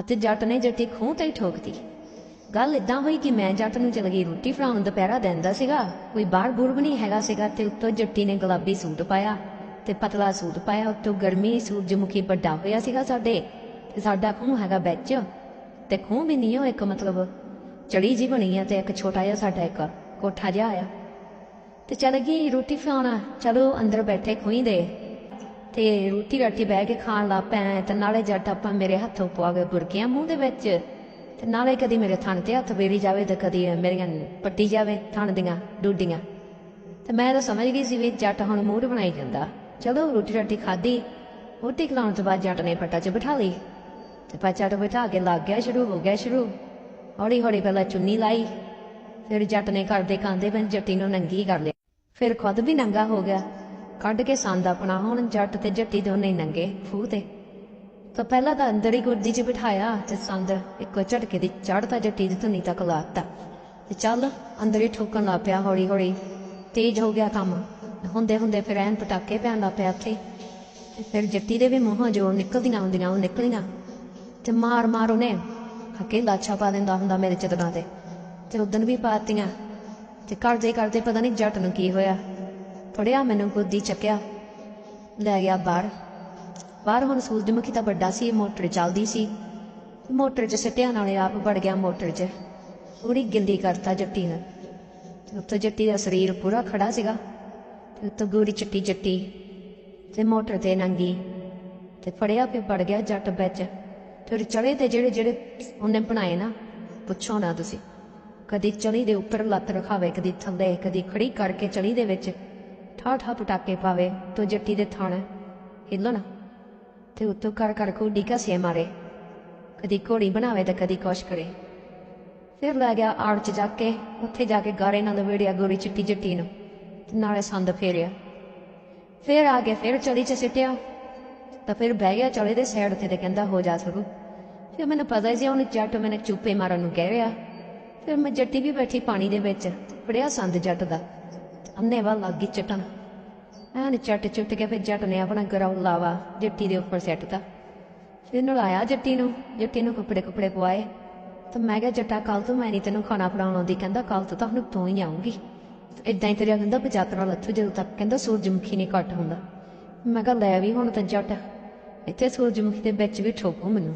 ਅਤੇ ਜੱਟ ਨੇ ਜੱਟੀ ਖੂਹ ਤੇ ਹੀ ਠੋਕਤੀ। ਗੱਲ ਇਦਾਂ ਹੋਈ ਕਿ ਮੈਂ ਜੱਟ ਨੂੰ ਚਲ ਗਈ ਰੋਟੀ ਫੜਾਉਣ, ਦੁਪਹਿਰਾ ਦਿੰਦਾ ਸੀਗਾ। ਕੋਈ ਬਾਹਰ ਬੂਰ ਵੀ ਨਹੀਂ ਹੈਗਾ ਸੀਗਾ ਤੇ ਉੱਤੋਂ ਜੱਟੀ ਨੇ ਗੁਲਾਬੀ ਸੂਟ ਪਾਇਆ ਤੇ ਪਤਲਾ ਸੂਟ ਪਾਇਆ। ਉੱਤੋਂ ਗਰਮੀ ਸੂਰਜਮੁਖੀ ਵੱਡਾ ਹੋਇਆ ਸੀਗਾ ਸਾਡੇ ਤੇ ਸਾਡਾ ਖੂਹ ਹੈਗਾ ਵਿੱਚ ਤੇ ਖੂਹ ਵੀ ਨਹੀਂ ਉਹ ਇੱਕ ਮਤਲਬ ਚੜੀ ਜੀ ਬਣੀ ਆ ਤੇ ਇੱਕ ਛੋਟਾ ਜਿਹਾ ਸਾਡਾ ਇੱਕ ਕੋਠਾ ਜਿਹਾ ਆ ਤੇ ਚਲ ਗਈ ਰੋਟੀ ਫੜਾਉਣਾ। ਚਲੋ ਅੰਦਰ ਬੈਠੇ ਖੂਹੀ ਦੇ ਤੇ ਰੋਟੀ ਰਾਟੀ ਬਹਿ ਕੇ ਖਾਣ ਲੱਗ ਪਏ ਤੇ ਨਾਲੇ ਜੱਟ ਆਪਾਂ ਮੇਰੇ ਹੱਥੋਂ ਪਵਾ ਕੇ ਬੁਰਕੀਆਂ ਮੂੰਹ ਦੇ ਵਿੱਚ। ਤੇ ਨਾਲੇ ਕਦੀ ਮੇਰੇ ਥਣ ਤੇ ਹੱਥ ਫੇਰੀ ਜਾਵੇ ਤੇ ਕਦੀ ਮੇਰੀਆਂ ਪੱਟੀ ਜਾਵੇ ਥਣ ਦੀਆਂ ਡੂਡੀਆਂ। ਤੇ ਮੈਂ ਤਾਂ ਸਮਝ ਗਈ ਸੀ ਵੀ ਜੱਟ ਹੁਣ ਮੂਡ ਬਣਾਈ ਜਾਂਦਾ। ਚਲੋ ਰੋਟੀ ਰਾਟੀ ਖਾਧੀ, ਰੋਟੀ ਖਲਾਉਣ ਤੋਂ ਬਾਅਦ ਜੱਟ ਨੇ ਪੱਟਾ 'ਚ ਬਿਠਾ ਲਈ। ਤੇ ਪੱਚਾ ਤੋਂ ਬਿਠਾ ਕੇ ਲੱਗ ਗਿਆ ਸ਼ੁਰੂ, ਹੋ ਗਿਆ ਸ਼ੁਰੂ। ਹੌਲੀ ਹੌਲੀ ਪਹਿਲਾਂ ਚੁੰਨੀ ਲਾਈ, ਫਿਰ ਜੱਟ ਨੇ ਕਰਦੇ ਕਾਂਦੇ ਬਨ ਜੱਟੀ ਨੂੰ ਨੰਗੀ ਕਰ ਲਿਆ। ਫਿਰ ਖੁਦ ਵੀ ਨੰਗਾ ਹੋ ਗਿਆ। ਕੱਢ ਕੇ ਸੰਦ ਆਪਣਾ, ਹੁਣ ਜੱਟ ਤੇ ਜੱਟੀ ਦੋਨੇ ਹੀ ਨੰਗੇ, ਖੂਹ ਤੇ। ਤਾਂ ਪਹਿਲਾਂ ਤਾਂ ਅੰਦਰ ਹੀ ਗੁੱਡੀ 'ਚ ਬਿਠਾਇਆ ਤੇ ਸੰਦ ਇੱਕੋ ਝਟਕੇ ਦੀ ਚੜ੍ਹਤਾ ਜੱਟੀ ਦੀ ਧੁਨੀ ਤੱਕ ਲਾਤਾ। ਤੇ ਚੱਲ ਅੰਦਰ ਹੀ ਠੋਕਣ ਲੱਗ ਪਿਆ ਹੌਲੀ ਹੌਲੀ ਤੇਜ਼ ਹੋ ਗਿਆ ਕੰਮ। ਹੁੰਦੇ ਹੁੰਦੇ ਫਿਰ ਐਨ ਪਟਾਕੇ ਪੈਣ ਲੱਗ ਪਿਆ ਉੱਥੇ। ਫਿਰ ਜੱਟੀ ਦੇ ਵੀ ਮੂੰਹੋਂ ਜੋ ਨਿਕਲਦੀਆਂ ਹੁੰਦੀਆਂ, ਉਹ ਨਿਕਲੀਆਂ। ਤੇ ਮਾਰ ਮਾਰ ਉਹਨੇ ਹੱਕੇ ਲਾਛਾ ਪਾ ਦਿੰਦਾ ਹੁੰਦਾ ਮੇਰੇ ਚਦਰਾਂ ਤੇ। ਤੇ ਉਦਣ ਵੀ ਪਾਤੀਆਂ। ਤੇ ਕਰਦੇ ਕਰਦੇ ਪਤਾ ਨਹੀਂ ਜੱਟ ਨੂੰ ਕੀ ਹੋਇਆ। ਫੜਿਆ, ਮੈਨੂੰ ਗੋਦੀ ਚੱਕਿਆ। ਲੈ ਗਿਆ ਬਾਹਰ ਬਾਹਰ ਹੁਣ ਸੂਰਜਮੁਖੀ ਤਾਂ ਵੱਡਾ ਸੀ, ਮੋਟਰ ਚੱਲਦੀ ਸੀ। ਮੋਟਰ 'ਚ ਸਿੱਟਿਆ, ਨਾਲੇ ਆਪ ਵੜ ਗਿਆ ਮੋਟਰ 'ਚ। ਪੂਰੀ ਗਿੱਲੀ ਕਰਤਾ ਜੱਟੀ ਨੇ ਉੱਥੇ ਜੱਟੀ ਦਾ ਸਰੀਰ ਪੂਰਾ ਖੜਾ ਸੀਗਾ। ਤੇ ਉੱਤੋਂ ਗੂੜੀ ਚਿੱਟੀ ਚਿੱਟੀ ਤੇ ਮੋਟਰ ਤੇ ਨੰਗੀ। ਤੇ ਫੜਿਆ ਫਿਰ ਵੜ ਗਿਆ ਜੱਟ ਵਿੱਚ। ਤੇ ਚੜੇ ਤੇ ਜਿਹੜੇ ਜਿਹੜੇ ਉਹਨੇ ਬਣਾਏ ਨਾ, ਪੁੱਛੋ ਨਾ ਤੁਸੀਂ। ਕਦੀ ਚਲੀ ਦੇ ਉੱਪਰ ਲੱਤ ਰਖਾਵੇ, ਕਦੀ ਥੱਲੇ, ਕਦੀ ਖੜੀ ਕਰਕੇ ਚਲੀ ਦੇ ਵਿੱਚ। ਠਾਹ ਠਾਹ ਪਟਾਕੇ ਪਾਵੇ, ਤੋ ਜੱਟੀ ਦੇ ਥਣ। ਹਿੱਲਣ ਤੇ ਉੱਤੋਂ ਕਰ ਕਰ ਕੋਡੀ ਘਸੇ ਮਾਰੇ। ਕਦੀ ਘੋੜੀ ਬਣਾਵੇ ਤੇ ਕਦੀ ਕੁਛ ਕਰੇ। ਫਿਰ ਲੈ ਗਿਆ ਆੜ ਚ ਜਾ ਕੇ, ਉੱਥੇ ਜਾ ਕੇ ਗਾਰੇ ਨਾਲ ਵੇੜਿਆ ਗੋਰੀ ਚਿੱਟੀ ਜੱਟੀ ਨੂੰ, ਤੇ ਨਾਲੇ ਸੰਦ ਫੇਰਿਆ। ਫਿਰ ਆ ਕੇ ਫਿਰ ਚੜੀ ਚ ਸਿੱਟਿਆ। ਤਾਂ ਫਿਰ ਬਹਿ ਗਿਆ ਚਲੇ ਦੇ ਸਾਈਡ ਤੇ ਤੇ ਕਹਿੰਦਾ, ਹੋ ਜਾ ਸਕੂ ਫਿਰ ਮੈਨੂੰ ਪਤਾ ਹੀ ਸੀ ਉਹਨੇ ਜੱਟ ਮੈਨੂੰ ਚੁੱਪੇ ਮਾਰਨ ਨੂੰ ਕਹਿ ਰਿਹਾ। ਫਿਰ ਮੈਂ ਜੱਟੀ ਵੀ ਬੈਠੀ ਪਾਣੀ ਦੇ ਵਿੱਚ ਫੜਿਆ ਸੰਦ ਜੱਟ ਦਾ। ਅੰਨੇ ਵੱਲ ਲੱਗ ਗਈ ਚਟਣ ਐਨ ਚੱਟ ਚੁੱਟ ਕੇ ਫਿਰ ਜੱਟ ਨੇ ਆਪਣਾ ਗਰਾਉ ਲਾਵਾ, ਜੱਟੀ ਦੇ ਉੱਪਰ ਸੈੱਟਤਾ ਫਿਰ ਨਲਾਇਆ ਜੱਟੀ ਨੂੰ ਜੱਟੀ ਨੂੰ ਕੱਪੜੇ ਕੱਪੜੇ ਪਵਾਏ। ਤਾਂ ਮੈਂ ਕਿਹਾ, ਜੱਟਾ ਕੱਲ ਤੋਂ ਮੈਂ ਨਹੀਂ ਤੈਨੂੰ ਖਾਣਾ ਫੜਾਉਣ ਆਉਂਦੀ, ਕਹਿੰਦਾ ਕੱਲ ਤੋਂ ਤਾਂ ਹੁਣ ਤੂੰ ਹੀ ਆਉਂਗੀ ਇਦਾਂ ਹੀ ਤੇਰਾ ਕਹਿੰਦਾ ਪਚਾਤਰਾ ਲੱਥੂ ਜਦੋਂ ਤੱਕ, ਕਹਿੰਦਾ ਸੂਰਜਮੁਖੀ ਨਹੀਂ ਘੱਟ ਹੁੰਦਾ। ਮੈਂ ਕਿਹਾ, ਲੈ ਵੀ ਹੁਣ ਤਾਂ ਜੱਟ, ਇੱਥੇ ਸੂਰਜਮੁਖੀ ਦੇ ਵਿੱਚ ਵੀ ਠੋਕੋ ਮੈਨੂੰ।